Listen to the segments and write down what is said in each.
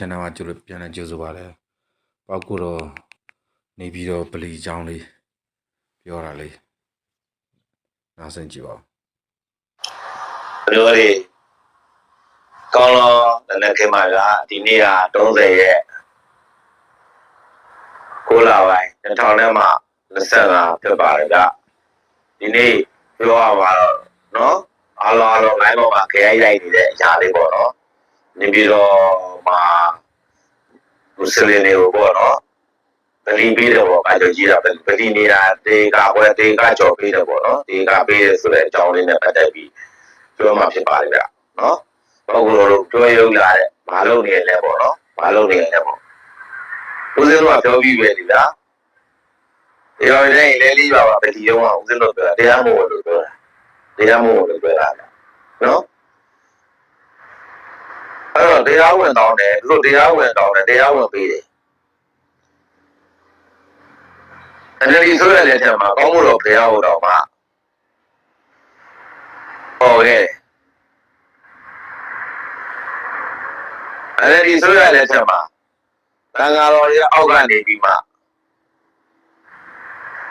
နေတဲ့ channel မှာကြိုလို့ပြန်လဲကြိုဆိုပါလဲပောက်ကိုတော့နေပြီးတော့ပလီချောင်းလေးပြောတာလေးနားဆင်ကြည့်ပါဦးတို့တွေကောင်းလောလည်းလည်းခင်ပါကဒီနေ့က30ရက်ကိုလာပိုင်း2000နဲ့မှ25ဖြစ်ပါတယ်ဗျဒီနေ့ပြောရပါတော့နော်အားလုံးအားလုံး line ပေါ်မှာခရိုက်လိုက်နေတဲ့အရာလေးပေါ့နော် နေပြီးတော့မှာမွတ်စလင်တွေကိုပေါ့နော်ဗလီပေးတယ်ပေါ့အဲလိုကြီးတာဗလီနေတာတေကာပွဲတေကာကြော်ပေးတယ်ပေါ့နော်တေကာပေးတယ်ဆိုတဲ့အကြောင်းလေးနဲ့ပတ်သက်ပြီးပြောမှဖြစ်ပါလိမ့်ဗျနော်ပုဂ္ဂိုလ်တို့ပြောရုံလာတဲ့မလုပ်နေလဲပေါ့နော်မလုပ်နေလဲပေါ့ဦးဇင်းတို့ကပြောပြီးပဲဒီလားဒီတော့လည်းလဲလေးပါပါဗတိယုံကဦးဇင်းတို့ပြောတရားမို့လို့ပြောတာတရားမို့လို့ပြောတာနော် အဲ့တော့တရားဝင်တောင်းတယ်သူတို့တရားဝင်တောင်းတယ်တရားဝင်ပေးတယ်အဲ့ဒီဆိုရတဲ့ချက်မှာကောင်းမှုတော်ဘုရားဟောတော်မှာဟောခဲ့တယ်အဲ့ဒီဆိုရတဲ့ချက်မှာတန်ဃာတော်ရဲ့အောက်ကနေပြီးမှ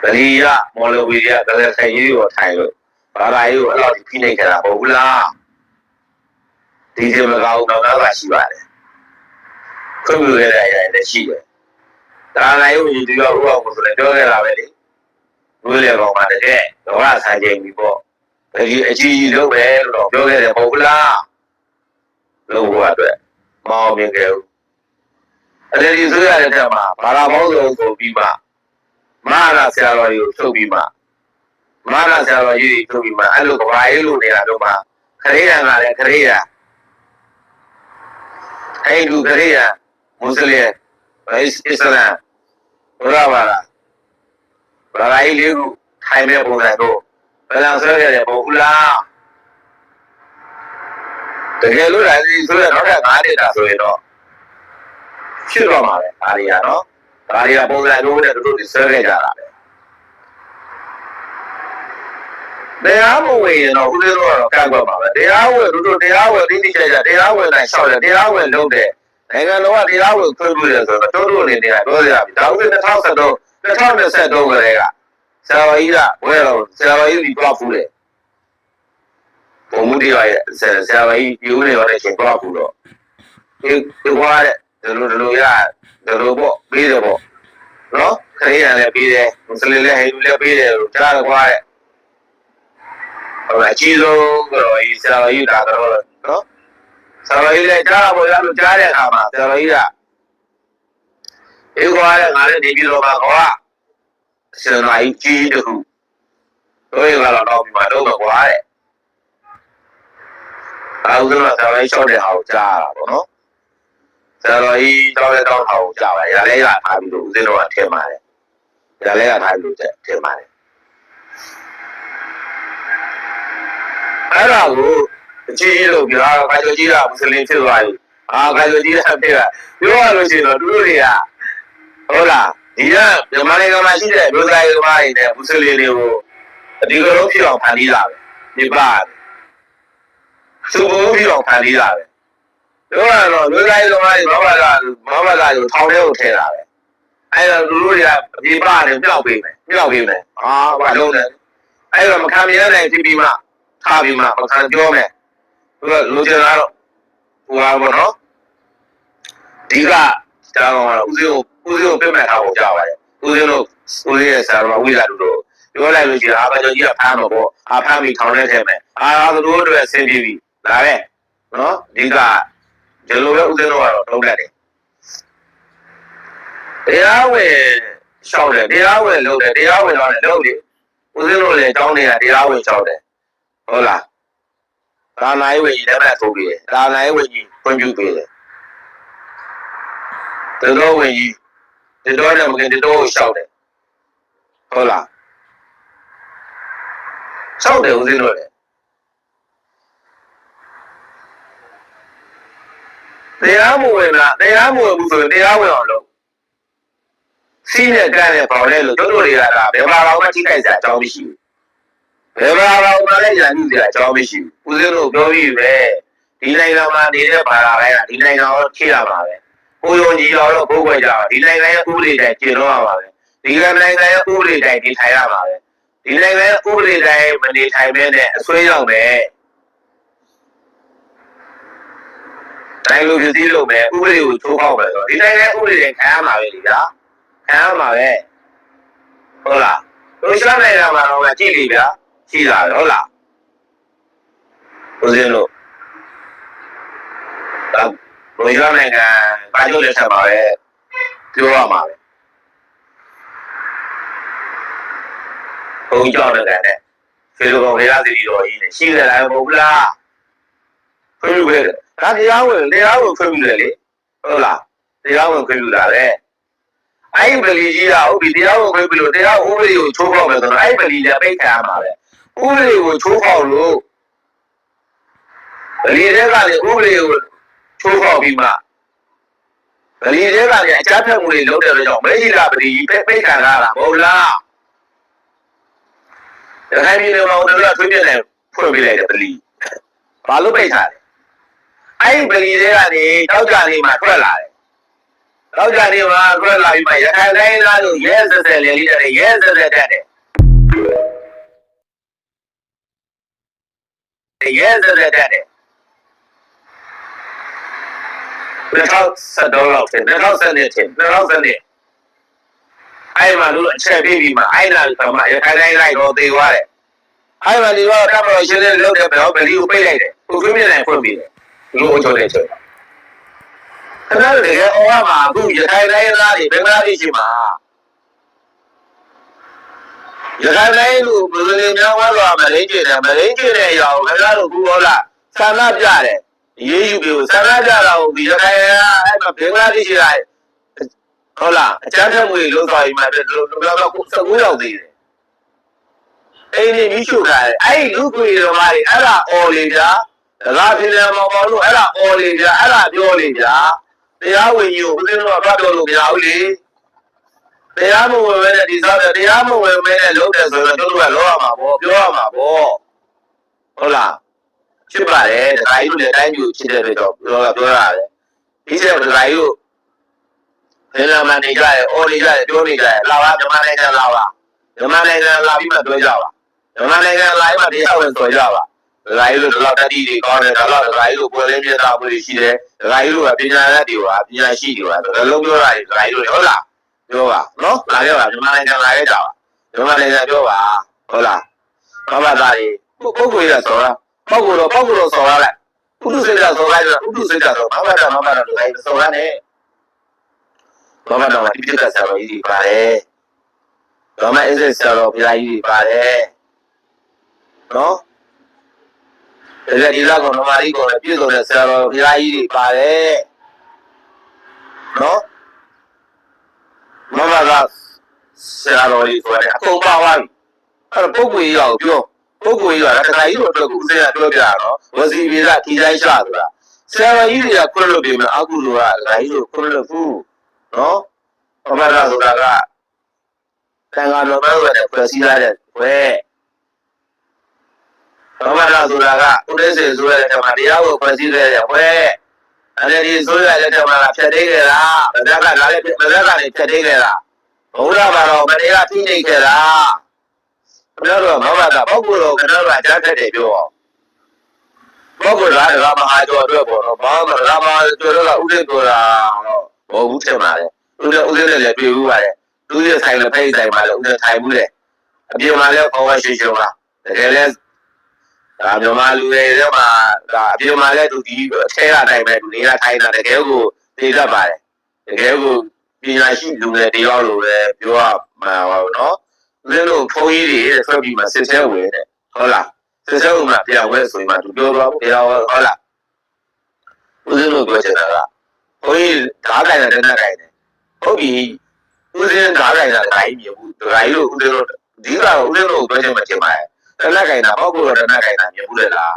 ဗလီရမော်လဝီရကလည်းဆိုင်ကြီးကိုထိုင်လို့ဘာသာရေးကိုအဲ့လိုဖိနှိပ်ကြတာပေါ့ဘူးလား ဒီစမကောင်းတော့တော့ရှိပါတယ်ခွင့်ပြုရတဲ့အရာတွေရှိတယ်ဒါလည်းယုံကြည်သူရောဥပ္ပကိုဆိုလည်းပြောခဲ့တာပဲလေဘုရားကောင်ကတကယ်တော့ဆိုင်ချိန်ပြီပေါ့ဗလီအကြီးကြီးလုပ်ပဲလို့တော့ပြောခဲ့တယ်ပေါ့ဘူးလားလို့ဟိုအတွက်မအောင်မြင်ခဲ့ဘူးအဲ့ဒီဆိုရတဲ့တက်မှာဘာသာပေါင်းစုံဆိုပြီးမှမဟာရဆရာတော်ကြီးကိုထုတ်ပြီးမှမဟာရဆရာတော်ကြီးကိုထုတ်ပြီးမှအဲ့လိုကဘာရေးလို့နေတာတော့မှခရိယံကလည်းခရိ ယံအဲ့ဒီခရိယံမွတ်စလင်အစ္စလာမ်ဘုရားဘာသာဘာသာရေးလေးကိုထိုင်မဲ့ပုံစံတော့ဘယ်လောက်ဆွဲရတဲ့ပုံလားတကယ်လို့လည်းဒီဆိုရတော့၅နှစ်တာဆိုရင်တော့ဖြစ်တော့မှာပဲအားရနော်ဒါတွေကပုံစံမျိုးနဲ့တို့တို့ဆွဲခဲ့ကြတာပဲ တရားမဝင်ရင်တော့ဦးလေးတို့ကတော့ကန့်ကွက်ပါပဲတရားဝင်တို့တို့တရားဝင်တိတိကျကျတရားဝင်တိုင်းရှောက်တယ်တရားဝင်လုပ်တယ်နိုင်ငံတော်ကတရားဝင်ခွင့်ပြုတယ်ဆိုတော့တို့တို့အနေနဲ့ပြောရပြီဒါဥပဒေ2013 2023ကလေးကဆရာတော်ကြီးကဘယ်တော့ဆရာတော်ကြီးဒီတော့ဖူးတယ်ဘုံမှုတရားရဲ့ဆရာဆရာကြီးပြိုးနေရတဲ့အချိန်တော့ဖူးတော့ဒီဒီကွာတဲ့ဒီလိုဒီလိုရဒီလိုပေါ့ပြီးတယ်ပေါ့နော်ခရီးရံလည်းပြီးတယ်မွတ်စလင်လည်းဟိန္ဒူလည်းပြီးတယ်လို့ကြားရကွာတဲ့ ဟုတ်လားအကြီးဆုံးကတော့ဒီဆရာတော်ကြီးဒါကတော့နော်ဆရာတော်ကြီးလည်းကြားရပေါ်ရလို့ကြားတဲ့အခါမှာဆရာတော်ကြီးကဒီကွာတဲ့ငါလည်းနေပြီးတော့ပါကွာဆရာတော်ကြီးကြီးတခုတို့ရကတော့တော့ပြီးမှတော့မကွာတဲ့အဲဥစ္စာဆရာတော်ကြီးရှောက်တဲ့ဟာကိုကြားရတာပေါ့နော်ဆရာတော်ကြီးတောင်းတဲ့တောင်းတာကိုကြားပါရလဲရထားပြီးတော့ဦးဇင်းတော်ကထင်ပါတယ်ရလဲရထားပြီးတော့ထင်ပါတယ် အဲ့ဒါကိုအကြီးကြီးလို့ပြောတာခိုင်ကျော်ကြီးကမွတ်စလင်ဖြစ်သွားပြီအာခိုင်ကျော်ကြီးကဖြစ်တာပြောရလို့ရှိရင်တော့သူတို့တွေကဟုတ်လားဒီကမြန်မာနိုင်ငံမှာရှိတဲ့မျိုးသားရေးသမားတွေနဲ့မွတ်စလင်တွေကိုအဒီကလုံးဖြစ်အောင်ဖန်တီးတာပဲဒီပါသူဘုံဖြစ်အောင်ဖန်တီးတာပဲပြောရတော့မျိုးသားရေးသမားတွေဘာမှလာဘာမှလာလို့ထောင်ထဲကိုထည့်တာပဲအဲ့တော့သူတို့တွေကဒီပါနေမြောက်ပေးမယ်မြောက်ပေးမယ်အာဘာလုံးလဲအဲ့တော့မခံမရနိုင်ဖြစ်ပြီးမှ ထားပြီးမှမခံပြောမယ်သူကလူကျင်လာတော့ဟိုပါဘောနော်ဒီကကျောင်းကတော့ဦးစင်းကိုဦးစင်းကိုပြတ်မဲ့ထားဖို့ကြားပါတယ်ဦးစင်းတို့ဦးစင်းရဲ့ဆရာတော်ဝိဇ္ဇာတို့တို့ပြောလိုက်လို့ရှိရင်အာဘကျော်ကြီးကဖမ်းမှာပေါ့အာဖမ်းပြီးထောင်ထဲထည့်မယ်အာသူတို့တို့အဆင်ပြေပြီဒါပဲနော်ဒီကဒီလိုပဲဦးစင်းတို့ကတော့လုံးလိုက်တယ်တရားဝင်ရှောက်တယ်တရားဝင်လုပ်တယ်တရားဝင်တော့လည်းလုပ်တယ်ဦးစင်းတို့လည်းအကြောင်းတွေကတရားဝင်ရှောက်တယ် ဟုတ်လားဒါနိုင်ဝင်ကြီးလည်းမဲ့ထုတ်ပြီးတယ်ဒါနိုင်ဝင်ကြီးဖွင့်ပြပေးတယ်တတော်ဝင်ကြီးတတော်နဲ့မကင်တတော်ကိုရှောက်တယ်ဟုတ်လားရှောက်တယ်ဦးစင်းတို့လည်းတရားမဝင်လားတရားမဝင်ဘူးဆိုရင်တရားဝင်အောင်လုပ်စီးနဲ့ကန့်နဲ့ပေါင်နဲ့လို့တို့တို့တွေကဒါဘယ်မှာတော့မထိခိုက်စရာအကြောင်းမရှိဘူး ဘယ်မှာတော့မလဲညာညူစရာအကြောင်းမရှိဘူးဦးစင်းတို့ပြောပြီးပဲဒီနိုင်ငံမှာနေတဲ့ဘာသာတိုင်းကဒီနိုင်ငံကိုချိရမှာပဲကိုယုံကြည်တော်တော့ကိုယ်ွယ်ကြပါဒီနိုင်ငံရဲ့ဥပဒေတိုင်းကျင့်တော့ရမှာပဲဒီနိုင်ငံရဲ့ဥပဒေတိုင်းဒီထိုင်ရမှာပဲဒီနိုင်ငံရဲ့ဥပဒေတိုင်းမနေထိုင်မဲနဲ့အဆွေးရောက်ပဲတိုင်းလူပြည်စည်းလို့ပဲဥပဒေကိုချိုးဖောက်ပဲဆိုတော့ဒီနိုင်ငံဥပဒေတိုင်းခံရမှာပဲဒီကခံရမှာပဲဟုတ်လားတို့ရှာနိုင်ငံမှာတော့ကြည့်လိဗျာ ရှိလာတယ်ဟုတ်လားဦးဇင်းတို့ဒါဘယ်လိုနိုင်ငံဘာလို့လဲဆက်ပါပဲပြောရမှာပဲဘုံကြောက်တဲ့တဲ့ဖေလိုကောင်တရားစီတော်ကြီးနဲ့ရှိကြတယ်မဟုတ်လားခွင့်ပြုခဲ့တယ်ဒါတရားဝင်တရားဝင်ခွင့်ပြုတယ်လေဟုတ်လားတရားဝင်ခွင့်ပြုတာလေအဲ့ဒီပလီကြီးကဟုတ်ပြီတရားဝင်ခွင့်ပြုလို့တရားဥပဒေကိုချိုးဖောက်မယ်ဆိုတော့အဲ့ဒီပလီလည်းပိတ်ခံရမှာပဲ ဥပဒေကိုချိုးဖောက်လို့ပလီတဲ့ကလည်းဥပဒေကိုချိုးဖောက်ပြီးမှပလီတဲ့ကလည်းအကြမ်းဖက်မှုတွေလုပ်တဲ့အတွက်ကြောင့်မေကြီးလာပလီကြီးပိတ်ခံရတာမဟုတ်လားရခိုင်ပြည်နယ်မှာဦးတို့ကထွေးပြနေဖွင့်ပြလိုက်တယ်ပလီဘာလို့ပိတ်ထားလဲအဲ့ဒီပလီတွေကနေတောက်ကြနေမှထွက်လာတယ်တောက်ကြနေမှထွက်လာပြီးမှရခိုင်တိုင်းသားတို့ရဲဆက်ဆက်လေလေးတွေရဲဆက်ဆက်တ ရဲဆက်ဆက်တက်တယ်2010ဒေါ်လာတင်2010နဲ့တင်2010နဲ့အဲ့မှာတို့အချက်ပြီးပြီးမှအဲ့လာကမှရခိုင်တိုင်းလိုက်တော့သေသွားတယ်အဲ့မှာဒီတော့တမတော်ရှင်းတဲ့လုပ်တယ်ဘယ်တော့ဗလီကိုပိတ်လိုက်တယ်ကိုသွင်းပြနေဖွင့်ပြီးတယ်လူအချို့တဲ့ချက်ခဏတကယ်အော်မှာအခုရခိုင်တိုင်းသားတွေဘင်္ဂလားဒေ့ရှ်မှာ ရခိုင်တိုင်းလူဘယ်လိုများဝါတော့မရင်းကျင်တယ်မရင်းကျင်တဲ့အရာကိုခင်ဗျားတို့ကူဟောလားဆန္ဒပြတယ်ရေးယူပြီးဆန္ဒပြတာကိုဒီရခိုင်ကအဲ့မှာဘင်္ဂလားဒေ့ရှ်ကဟုတ်လားအကြမ်းဖက်မှုတွေလုပ်သွားပြီးမှပြလို့ပြောတော့19ရောက်သေးတယ်အိမ်ကြီးမိရှုထားတယ်အဲ့ဒီလူကွေတော်မတွေအဲ့ဒါအော်လေဗျာဒါကဖြစ်တယ်မဟုတ်ဘူးအဲ့ဒါအော်လေဗျာအဲ့ဒါပြောလေဗျာတရားဝင်ကြီးကိုဦးဇင်းတို့ကဖတ်ပြောလို့မရဘူးလေ တရားမဝင်မဲနဲ့ဒီစားတယ်တရားမဝင်မဲနဲ့လုပ်တယ်ဆိုတော့တို့ကလောရမှာပေါ့ပြောရမှာပေါ့ဟုတ်လားဖြစ်ပါတယ်ဒကာကြီးတို့လည်းတိုင်းပြည်ကိုချစ်တဲ့အတွက်တော့ပြောတာပြောရတယ်ဒီချက်ဒကာကြီးတို့ဘယ်လာမှနေကြရဲအော်နေကြရဲပြောနေကြရဲလာပါမြန်မာနိုင်ငံလာပါမြန်မာနိုင်ငံလာပြီးမှပြောကြပါမြန်မာနိုင်ငံလာပြီးမှတရားဝင်ဆိုကြပါဒကာကြီးတို့ဒီလောက်တတိတွေကောင်းတယ်ဒါလောက်ဒကာကြီးတို့ပွဲလင်းပြတာမှုတွေရှိတယ်ဒကာကြီးတို့ကပညာရတ်တွေပါပညာရှိတွေပါဒါလုံးပြောတာဒကာကြီးတို့ဟုတ်လား ပြောပါနော်လာခဲ့ပါမြန်မာနိုင်ငံလာခဲ့ကြပါမြန်မာနိုင်ငံပြောပါဟုတ်လားဘာမှသားတွေပုဂ္ဂိုလ်ရဆိုတော့ပုဂ္ဂိုလ်တော့ပုဂ္ဂိုလ်တော့ဆော်ရလိုက်ဥဒုစိတ်ကဆော်လိုက်တော့ဥဒုစိတ်ကတော့ဘာမှတော့ဘာမှတော့ဒကာကြီးဆော်ရတယ်ဘာမှတော့ဒီပြစ်ကဆော်ရည်ပါတယ်ဘာမှအစ်ဆော်တော့ပြာကြီးပါတယ်နော်ဒါကြဒီလောက်ကတော့မာရီကိုလည်းပြည့်စုံတဲ့ဆရာတော်ဘုရားကြီးတွေပါတယ်နော် မမကဆရာတော်ကြီးဆိုတဲ့အကုန်ပါသွားပြီအဲ့တော့ပုဂ္ဂိုလ်ကြီးရောက်ပြောပုဂ္ဂိုလ်ကြီးကတခါကြီးတို့အတွက်ကိုဦးစင်းကပြောပြတော့ဝစီပြေကဒီတိုင်းရှာဆိုတာဆရာတော်ကြီးတွေကခွင့်လို့ပြင်မယ်အကုလိုကဒကာကြီးတို့ခွင့်လို့ဘူးနော်မမကဆိုတာကတန်ခါတော်မဲ့တဲ့ဖွဲ့စည်းလိုက်တဲ့ဘယ်ဘာမှလာဆိုတာကဥဒိစေဆိုရတဲ့မှာတရားကိုဖွဲ့စည်းခဲ့တဲ့ဘယ် အဲ့ဒီဆိုရတဲ့မှာဖြတ်သိခဲ့တာဗဇက်ကလည်းဗဇက်ကလည်းဖြတ်သိခဲ့တာဘုရားဘာတော်မတရားဖိနေခဲ့တာဘယ်တော့မှမတာပုဂ္ဂိုလ်တော်ကတော့အကြမ်းဖက်တယ်ပြောအောင်ပုဂ္ဂိုလ်ကဓမ္မဟာကျော်အတွက်ပေါ့နော်ဘာမှဓမ္မကျော်တော့ဥဒိပြောတာတော့ဘောဘူးထင်ပါလေဥဒိဥဒိလည်းလည်းတွေ့ဘူးပါလေသူရဲ့ဆိုင်လည်းဖိတ်ဆိုင်ပါလေဥဒိထိုင်ဘူးလေအပြင်မှာလည်းဘောဝရှိရှိလားတကယ်လည်း ဒါမြန်မာလူတွေထဲမှာဒါအပြင်မှာလည်းသူဒီအထဲကတိုင်းပဲသူနေလာထိုင်တာတကယ်ကိုသိတတ်ပါတယ်တကယ်ကိုပညာရှိလူတွေတယောက်လိုပဲပြောရမှာပါနော်ဦးဇင်းတို့ဖုန်းကြီးတွေဆွဲပြီးမှစစ်ဆဲဝင်တဲ့ဟုတ်လားစစ်ဆဲဝင်မှပြန်ဝဲဆိုရင်မှသူပြောတော့တရားဟုတ်လားဦးဇင်းတို့ပြောချင်တာကဘုန်းကြီးဓာတ်တိုင်းတဲ့နဲ့တိုင်းတယ်ဟုတ်ပြီဦးဇင်းဓာတ်တိုင်းတာတိုင်းမြင်ဘူးဒကာကြီးတို့ဦးဇင်းတို့ဒီကဦးဇင်းတို့ပြောချင်မှတင်ပါတယ် တနက်ကင်တာပေါ့ကိုတော့တနက်ကင်တာမြင်ဘူးလေလား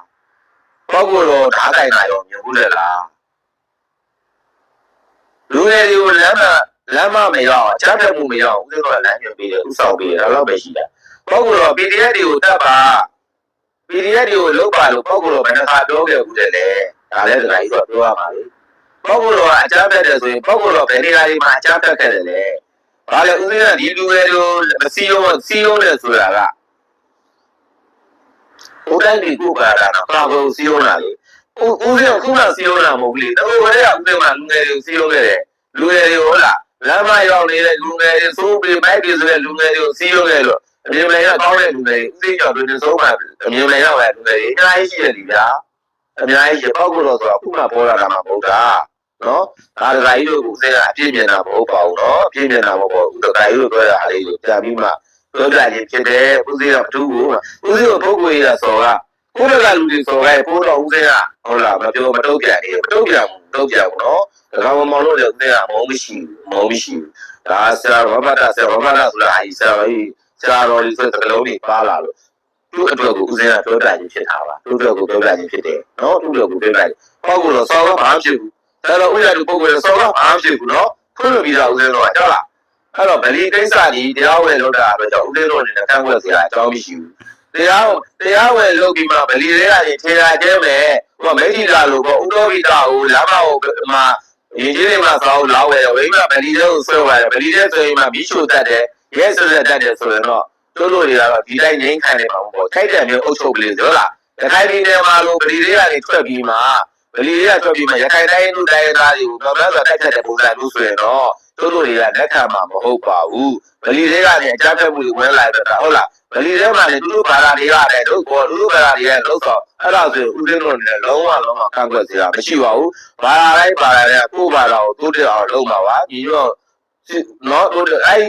ပေါ့ကိုတော့ဓာတ်ကင်တာရောမြင်ဘူးလေလားလူငယ်တွေကိုလမ်းမလမ်းမမရောက်အချက်တက်မှုမရောက်ဦးဇင်းတို့ကလမ်းညွှန်ပေးတယ်ဥဆောင်ပေးတယ်ဒါတော့ပဲရှိတာပေါ့ကိုတော့ PDF တွေကိုတတ်ပါ PDF တွေကိုလုတ်ပါလို့ပေါ့ကိုတော့ဘယ်နှခါပြောခဲ့ဘူးလေလေဒါလည်းတခါကြီးတော့ပြောရမှာလေပုဂ္ဂိုလ်တော်ကအကြမ်းဖက်တယ်ဆိုရင်ပုဂ္ဂိုလ်တော်ဘယ်နေရာတွေမှာအကြမ်းဖက်ခဲ့တယ်လဲဘာလဲဦးစင်းကဒီလူငယ်တွေကိုမစီယုံစီယုံတယ်ဆိုတာက ဟိုတိုင်းဒီကိုကတာတော့ဘာကိုစီယုံတာလဲဦးဦးစင်းကခုနစီယုံတာမဟုတ်ဘူးလေတော်တော်လေးကဦးစင်းကလူငယ်တွေကိုစီယုံခဲ့တယ်လူငယ်တွေဟုတ်လားလမ်းမရောက်နေတဲ့လူငယ်တွေစိုးပြီးမိုက်ပြီးဆိုတဲ့လူငယ်တွေကိုစီယုံခဲ့လို့အမြင်လည်းကောင်းတဲ့လူတွေဦးစင်းကြောင့်ဒီဆုံးမှာအမြင်လည်းရောက်တဲ့လူတွေအများကြီးရှိတယ်ဒီဗျာအများကြီးရပောက်ကတော့ဆိုတာခုနပေါ်လာတာမှမဟုတ်တာနော်ဒါတခါကြီးတို့ဦးစင်းကအပြည့်မြင်တာမဟုတ်ပါဘူးနော်အပြည့်မြင်တာမဟုတ်ပါဘူးတခါကြီးတို့ပြောတာလေးကိုကြာပြီးမှ ပြောပြခြင်းဖြစ်တယ်ဦးစင်းကဘသူ့ကိုဦးစင်းကိုပုဂ္ဂိုလ်ရေးတာဆိုတော့ကိုယ်ကလူတွေဆိုရဲပိုးတော့ဦးစင်းကဟုတ်လားမပြောမတုတ်ပြန်နေမတုတ်ပြန်ဘူးတုတ်ပြန်ဘူးနော်ဒါကမှမောင်လို့လည်းဦးစင်းကမုံမရှိဘူးမုံမရှိဘူးဒါဆရာရောဘတ်တာဆရာရောဘတ်တာဆိုတာအကြီးဆရာကြီးဆရာတော်ကြီးဆိုတဲ့ကလုံးကြီးပါလာလို့သူ့အတွက်ကိုဦးစင်းကပြောပြခြင်းဖြစ်တာပါသူ့အတွက်ကိုပြောပြခြင်းဖြစ်တယ်နော်သူ့အတွက်ကိုပြောပြခြင်းပေါ့ကိုတော့စောတော့ဘာမှဖြစ်ဘူးဒါတော့ဦးရတူပုံကိုစောတော့ဘာမှဖြစ်ဘူးနော်ခွင့်ပြီးတော့ဦးစင်းတော့ကြောက်လား အဲ့တော့ဗလီကိစ္စကြီးတရားဝင်လုပ်တာပဲကြောင့်ဦးစင်းတို့အနေနဲ့ကန့်ကွက်စရာအကြောင်းမရှိဘူးတရားတရားဝင်လုပ်ပြီးမှဗလီတွေကနေထေရာကျဲမယ်ဟိုမိတ်ကြီးလာလို့ပေါ့ဥတော်ဘိတာဟိုလမ်းမကိုမှရင်းကြီးတွေမှာစောင်းလောက်ဝယ်ဝိမဗလီတွေကိုဆွဲသွားတယ်ဗလီတွေဆိုရင်မှမီးချိုတတ်တယ်ရဲဆွဲတတ်တယ်ဆိုရင်တော့တို့တို့တွေကတော့ဒီတိုင်းငိမ့်ခံနေမှာပေါ့ထိုက်တယ်မျိုးအုပ်ချုပ်ကလေးဆိုလားတခိုင်ပြည်နယ်မှာလို့ဗလီတွေကနေထွက်ပြီးမှဗလီတွေကထွက်ပြီးမှရခိုင်တိုင်းလူတိုင်းသားတွေကိုတော့လည်းဆိုတိုက်ချက်တဲ့ပုံစံမျိုးဆိုရင်တော့ တို့တို့တွေကလက်ခံမှာမဟုတ်ပါဘူးဗလီတွေကနေအကြမ်းဖက်မှုတွေဝင်လာတော့ဟုတ်လားဗလီထဲမှာလည်းသူတို့ဘာသာတွေရတယ်တို့ကောသူတို့ဘာသာတွေရဲ့လောက်တော့အဲ့ဒါဆိုဦးသိန်းတို့လည်းလုံးဝလုံးဝကန့်ကွက်စရာမရှိပါဘူးဘာသာတိုင်းဘာသာတွေကကိုယ့်ဘာသာကိုတိုးတက်အောင်လုပ်မှာပါညီတော့နော်တို့အဲ့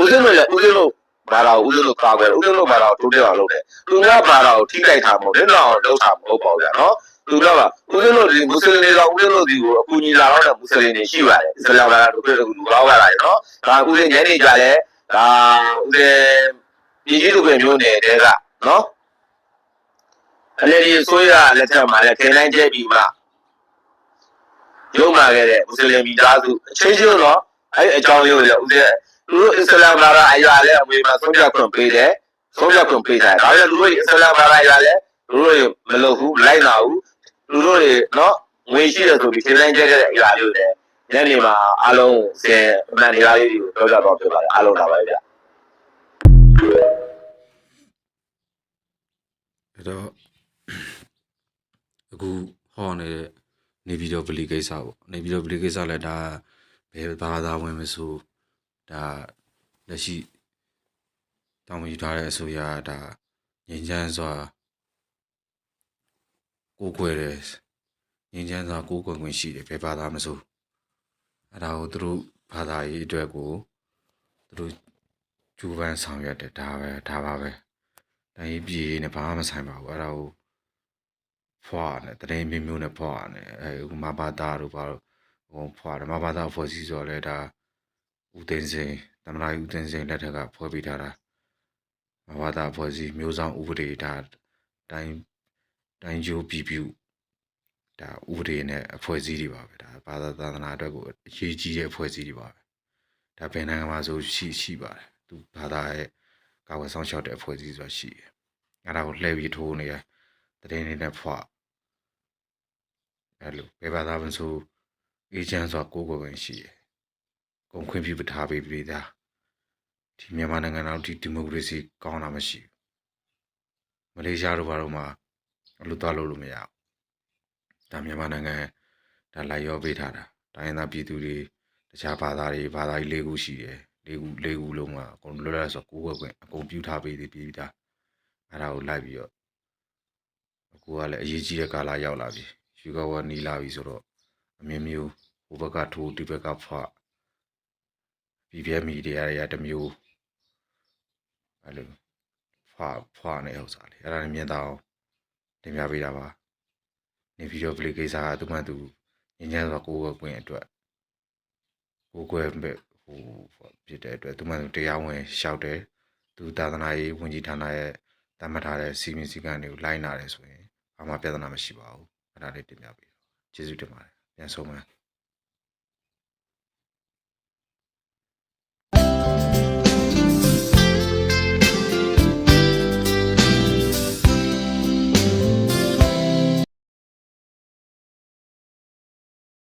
ဦးသိန်းတို့လည်းဦးသိန်းတို့ဘာသာဦးသိန်းတို့ကာကွယ်ဦးသိန်းတို့ဘာသာကိုတိုးတက်အောင်လုပ်တယ်သူများဘာသာကိုထိခိုက်တာမဟုတ်ဘူးတော့လုပ်တာမဟုတ်ပါဘူးဗျာနော် သူတော့ဦးသိန်းတို့ဒီမွတ်စလင်တွေကဦးသိန်းတို့ဒီကိုအကူအညီလာတော့တဲ့မွတ်စလင်တွေရှိပါတယ်အစ္စလာမ်ဘာသာတို့ပြည်သူလူကောင်းလာတယ်နော်ဒါဦးသိန်းညနေကြလဲဒါဦးသိန်းပြည်ကြီးလူပဲမျိုးနေတဲ့ကနော်အလေဒီဆိုရလက်ထက်မှာလည်းခင်တိုင်းကျဲပြီးမှရုံးလာခဲ့တဲ့မွတ်စလင်မိသားစုအချင်းချင်းတော့အဲ့အကြောင်းလေးကိုလည်းဦးသိန်းသူတို့အစ္စလာမ်ဘာသာအရာလည်းအမေမှာဆုံးဖြတ်ခွင့်ပေးတယ်ဆုံးဖြတ်ခွင့်ပေးတယ်ဒါပေမဲ့လူတို့အစ္စလာမ်ဘာသာအရာလည်းလူတို့မလုပ်ဘူးလိုက်နာဘူး လူတို့တွေနော်ငွေရှိတယ်ဆိုပြီးခင်တိုင်းကျဲတဲ့အရာလေးတွေညနေမှာအားလုံးစင်အမှန်တရားလေးတွေကိုပြောပြတော့ပြောပါတယ်အားလုံးလာပါဗျာအဲ့တော့အခုဟောနေတဲ့နေပြည်တော်ဗလီကိစ္စပေါ့နေပြည်တော်ဗလီကိစ္စလည်းဒါဘယ်ဘာသာဝင်မဆိုဒါလက်ရှိတောင်းယူထားတဲ့အစိုးရဒါငြိမ်းချမ်းစွာ ကိုးကွယ်တယ်ငြိမ်းချမ်းစွာကိုးကွယ်ခွင့်ရှိတယ်ဘယ်ဘာသာမဆိုအဲ့ဒါကိုသူတို့ဘာသာရေးအတွက်ကိုသူတို့ကျူပန်းဆောင်ရွက်တယ်ဒါပဲဒါပါပဲတိုင်းပြည်နဲ့ဘာမှမဆိုင်ပါဘူးအဲ့ဒါကိုဖွာနဲ့တရင်မျိုးမျိုးနဲ့ဖွာနဲ့အဲဟိုမဘာသာတို့ဘာလို့ဟိုဖွာတယ်မဘာသာဖွဲ့စည်းဆိုတော့လေဒါဦးသိန်းစိန်တမနာဦးသိန်းစိန်လက်ထက်ကဖွဲ့ပေးထားတာမဘာသာဖွဲ့စည်းမျိုးဆောင်ဥပဒေဒါတိုင်း တိုင်းကျိုးပြည်ပြုဒါဥပဒေနဲ့အဖွဲ့အစည်းတွေပါပဲဒါဘာသာသာသနာအတွက်ကိုအရေးကြီးတဲ့အဖွဲ့အစည်းတွေပါပဲဒါဘယ်နိုင်ငံမှာဆိုရှိရှိပါတယ်သူဘာသာရဲ့ကာဝယ်ဆောင်ရှောက်တဲ့အဖွဲ့အစည်းဆိုတာရှိတယ်။အဲ့ဒါကိုလှည့်ပြီးထိုးနေရတရင်နေနဲ့ဖွာအဲ့လိုဘယ်ဘာသာဝင်ဆိုအေဂျင့်ဆိုတာကိုယ်ကိုယ်ဝင်ရှိတယ်။ကုန်ခွင့်ပြုထားပေးပြီးသားဒီမြန်မာနိုင်ငံတော်ဒီဒီမိုကရေစီကောင်းတာမရှိဘူး။မလေးရှားတို့ဘာလို့မှ အလို့သွားလို့လို့မရဘူး။ဒါမြန်မာနိုင်ငံဒါလိုက်ရောပေးထားတာ။တိုင်းရင်းသားပြည်သူတွေတခြားဘာသာတွေဘာသာကြီး၄ခုရှိတယ်။၄ခု၄ခုလုံးကအကုန်လွတ်လပ်ဆိုကိုယ်ဝက်ခွင့်အကုန်ပြုထားပေးသေးပြီးသားအဲ့ဒါကိုလိုက်ပြီးတော့အခုကလည်းအရေးကြီးတဲ့ကာလရောက်လာပြီယူကဝနီလာပြီဆိုတော့အမျိုးမျိုးဟိုဘက်ကထိုးဒီဘက်ကဖွာပြည်ပြဲမီတရားတွေကတစ်မျိုးအဲ့လိုဖွာဖွာနေဥစ္စာလေးအဲ့ဒါနဲ့မြင်တော့ တင်ပြပေးတာပါနေဗီဒီယိုပလေးကိစ္စကသူမှသူညဉ့်ညမ်းစွာကိုယ်ဝက်ခွင့်အတွက်ကိုယ်ကွယ်မဲ့ဟိုဖြစ်တဲ့အတွက်သူမှသူတရားဝင်ရှောက်တယ်သူသာသနာရေးဝန်ကြီးဌာနရဲ့တတ်မှတ်ထားတဲ့စီမင်းစည်းကမ်းတွေကိုလိုက်နာတယ်ဆိုရင်ဘာမှပြဿနာမရှိပါဘူးအဲ့ဒါလေးတင်ပြပေးတော့ကျေးဇူးတင်ပါတယ်ပြန်ဆုံးမယ်